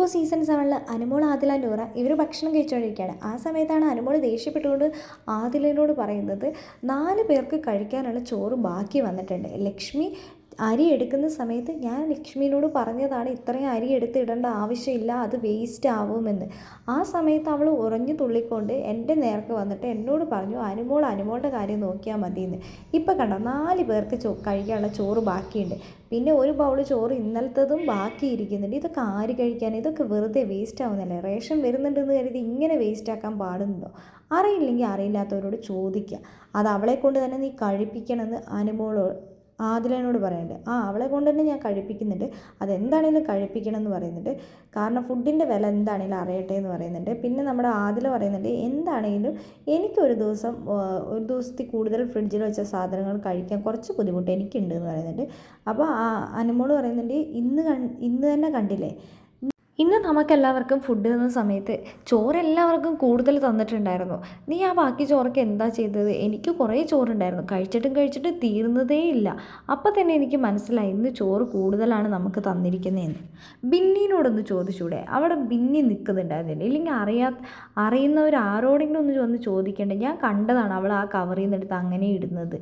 Boss season സെവനിൽ അനുമോൾ ആദില നൂറ ഇവർ ഭക്ഷണം കഴിച്ചുകൊണ്ടിരിക്കുകയാണ് ആ സമയത്താണ് അനുമോൾ ദേഷ്യപ്പെട്ടുകൊണ്ട് ആദിലിനോട് പറയുന്നത് നാല് പേർക്ക് കഴിക്കാനുള്ള ചോറ് ബാക്കി വന്നിട്ടുണ്ട്. ലക്ഷ്മി അരി എടുക്കുന്ന സമയത്ത് ഞാൻ ലക്ഷ്മിയോട് പറഞ്ഞതാണ് ഇത്രയും അരി എടുത്ത് ഇടേണ്ട ആവശ്യമില്ല അത് വേസ്റ്റ് ആവുമെന്ന്. ആ സമയത്ത് അവൾ ഉറഞ്ഞു തുള്ളിക്കൊണ്ട് എന്റെ നേർക്ക് വന്നിട്ട് എന്നോട് പറഞ്ഞു അനുമോൾ അനുമോളുടെ കാര്യം നോക്കിയാൽ മതിയെന്ന്. ഇപ്പം കണ്ടോ നാല് പേർക്ക് ചോ കഴിക്കാനുള്ള ചോറ് ബാക്കിയുണ്ട്. പിന്നെ ഒരു ബൗൾ ചോറ് ഇന്നലത്തതും ബാക്കിയിരിക്കുന്നുണ്ട്. ഇതൊക്കെ ആര് കഴിക്കാൻ? ഇതൊക്കെ വെറുതെ വേസ്റ്റ് ആവുന്നല്ലേ റേഷൻ വരുന്നുണ്ടെന്ന് കരുതി ഇങ്ങനെ വേസ്റ്റ് ആക്കാൻ പാടുന്നുണ്ടോ അറിയില്ലെങ്കിൽ അറിയില്ലാത്തവരോട് ചോദിക്കുക. അത് അവളെ കൊണ്ട് തന്നെ നീ കഴിപ്പിക്കണമെന്ന് അനുമോളോ ആദിലനോട് പറയുന്നുണ്ട് ആ അവളെ കൊണ്ട് തന്നെ ഞാൻ കഴിപ്പിക്കുന്നുണ്ട്. അതെന്താണെങ്കിലും കഴിപ്പിക്കണം എന്ന് പറയുന്നുണ്ട്. കാരണം ഫുഡിന്റെ വില എന്താണെങ്കിലും അറിയട്ടെ എന്ന് പറയുന്നുണ്ട്. പിന്നെ നമ്മുടെ ആദില പറയുന്നുണ്ട് എന്താണെങ്കിലും എനിക്കൊരു ദിവസം ഒരു ദിവസത്തിൽ കൂടുതൽ ഫ്രിഡ്ജിൽ വെച്ച സാധനങ്ങൾ കഴിക്കാൻ കുറച്ച് ബുദ്ധിമുട്ട് എനിക്കുണ്ട് എന്ന് പറയുന്നുണ്ട്. അപ്പോൾ ആ അനുമോൾ പറയുന്നുണ്ട് ഇന്ന് കൺ ഇന്ന് തന്നെ കണ്ടില്ലേ? ഇന്ന് നമുക്കെല്ലാവർക്കും ഫുഡ് തന്ന സമയത്ത് ചോറ് എല്ലാവർക്കും കൂടുതൽ തന്നിട്ടുണ്ടായിരുന്നു. നീ ആ ബാക്കി ചോറൊക്കെ എന്താ ചെയ്തത്? എനിക്ക് കുറേ ചോറുണ്ടായിരുന്നു. കഴിച്ചിട്ടും കഴിച്ചിട്ടും തീർന്നതേ ഇല്ല. അപ്പം തന്നെ എനിക്ക് മനസ്സിലായി ഇന്ന് ചോറ് കൂടുതലാണ് നമുക്ക് തന്നിരിക്കുന്നതെന്ന്. ബിന്നിനോടൊന്ന് ചോദിച്ചൂടെ? അവിടെ ബിന്നി നിൽക്കുന്നുണ്ടായിരുന്നില്ല? ഇല്ലെങ്കിൽ അറിയാ അറിയുന്നവർ ആരോടെങ്കിലും ഒന്ന് വന്ന് ചോദിക്കേണ്ടത് ഞാൻ കണ്ടതാണ് അവൾ ആ കവറിൽ നിന്നെടുത്ത് അങ്ങനെ ഇടുന്നത്.